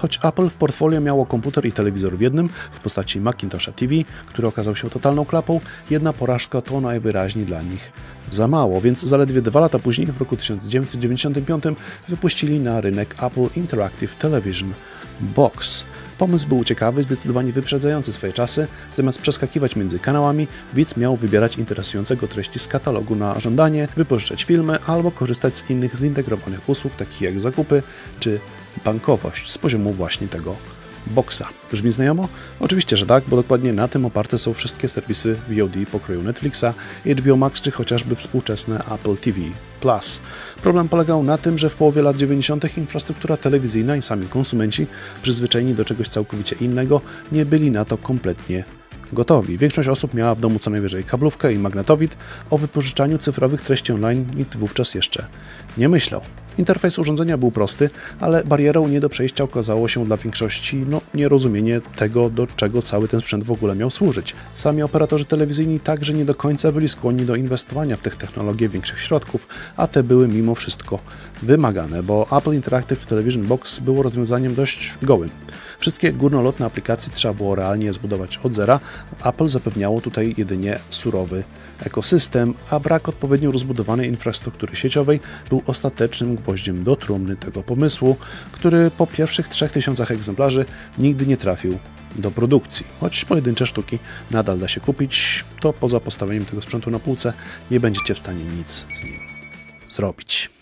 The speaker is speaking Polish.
Choć Apple w portfolio miało komputer i telewizor w jednym w postaci Macintosha TV, który okazał się totalną klapą, jedna porażka to najwyraźniej dla nich za mało, więc zaledwie dwa lata później, w roku 1995, wypuścili na rynek Apple Interactive Television Box. Pomysł był ciekawy, zdecydowanie wyprzedzający swoje czasy. Zamiast przeskakiwać między kanałami, widz miał wybierać interesującego treści z katalogu na żądanie, wypożyczać filmy albo korzystać z innych zintegrowanych usług, takich jak zakupy czy bankowość, z poziomu właśnie tego boxa. Brzmi znajomo? Oczywiście, że tak, bo dokładnie na tym oparte są wszystkie serwisy VOD pokroju Netflixa, HBO Max czy chociażby współczesne Apple TV+. Problem polegał na tym, że w połowie lat 90. infrastruktura telewizyjna i sami konsumenci, przyzwyczajeni do czegoś całkowicie innego, nie byli na to kompletnie gotowi. Większość osób miała w domu co najwyżej kablówkę i magnetowid. O wypożyczaniu cyfrowych treści online nikt wówczas jeszcze nie myślał. Interfejs urządzenia był prosty, ale barierą nie do przejścia okazało się dla większości no, nierozumienie tego, do czego cały ten sprzęt w ogóle miał służyć. Sami operatorzy telewizyjni także nie do końca byli skłonni do inwestowania w tych technologie większych środków, a te były mimo wszystko wymagane, bo Apple Interactive Television Box było rozwiązaniem dość gołym. Wszystkie górnolotne aplikacje trzeba było realnie zbudować od zera. Apple zapewniało tutaj jedynie surowy ekosystem, a brak odpowiednio rozbudowanej infrastruktury sieciowej był ostatecznym gwoździem do trumny tego pomysłu, który po pierwszych 3000 egzemplarzy nigdy nie trafił do produkcji. Choć pojedyncze sztuki nadal da się kupić, to poza postawieniem tego sprzętu na półce nie będziecie w stanie nic z nim zrobić.